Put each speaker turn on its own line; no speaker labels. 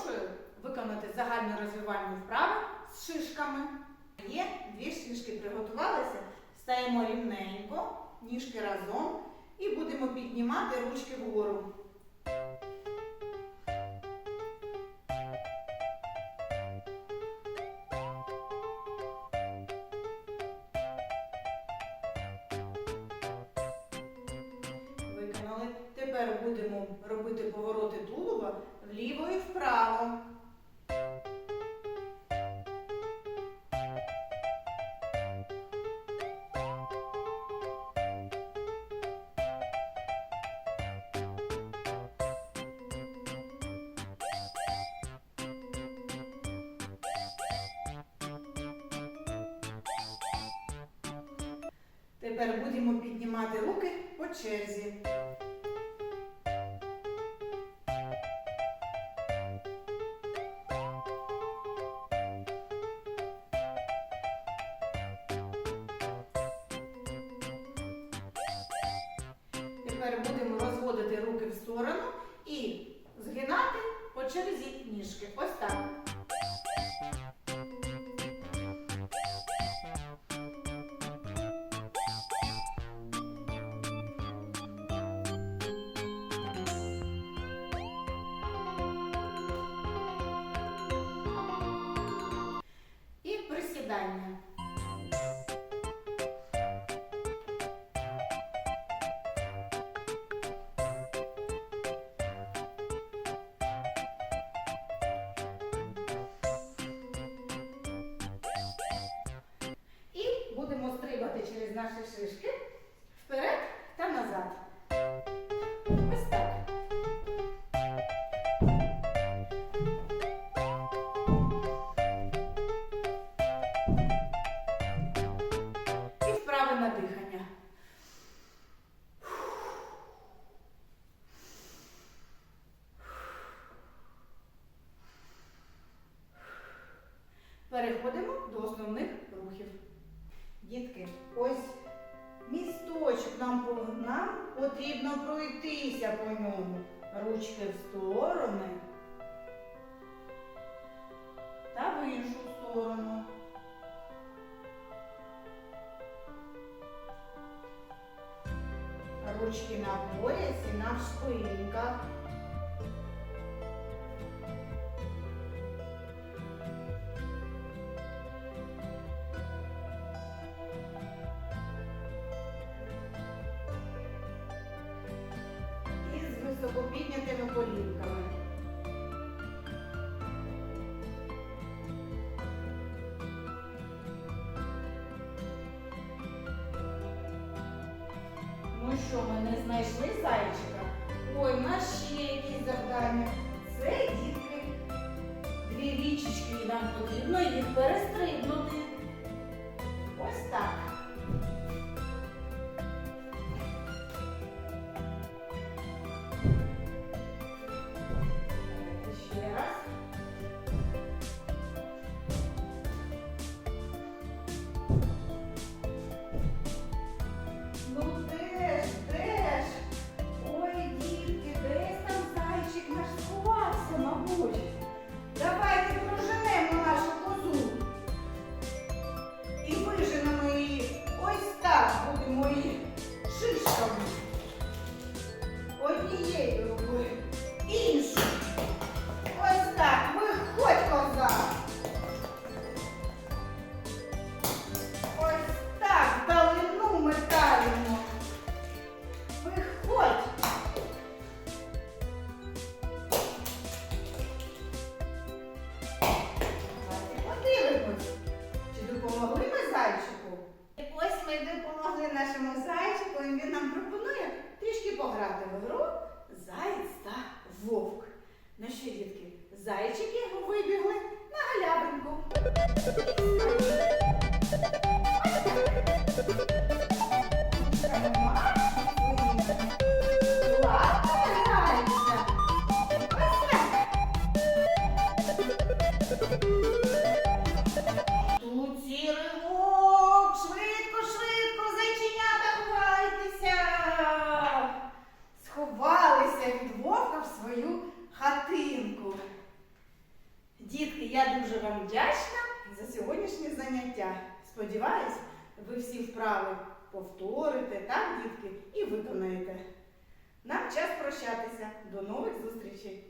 запрошую виконати загальну розвивальну вправу з шишками. Є дві шишки приготувалися. Стаємо рівненько, ніжки разом і будемо піднімати ручки вгору. Тепер будемо робити повороти тулуба вліво і вправо. Тепер будемо піднімати руки по черзі. Тепер будемо розводити руки в сторону і згинати по черзі ніжки. Ось так. Наші шишки вперед та назад. Ось так. Дихання. Переходимо до основних рухів. Дітки, ось місточок нам, нам потрібно пройтися по ньому. Ручки в сторони та в іншу сторону. Ручки на поясі, на шпильках. високо піднятими колінками. Ну що, ми не знайшли зайчика? Ой, в нас ще є якісь завдання. Це дітки.
Дві річечки нам потрібно
ну, їх перестрибнути. пограти в гру заєць та вовк. Ну що, дітки, зайчики вибігли. я дуже вам вдячна за сьогоднішнє заняття. Сподіваюсь, ви всі вправи повторите, так, дітки, і виконаєте. Нам час прощатися. До нових зустрічей!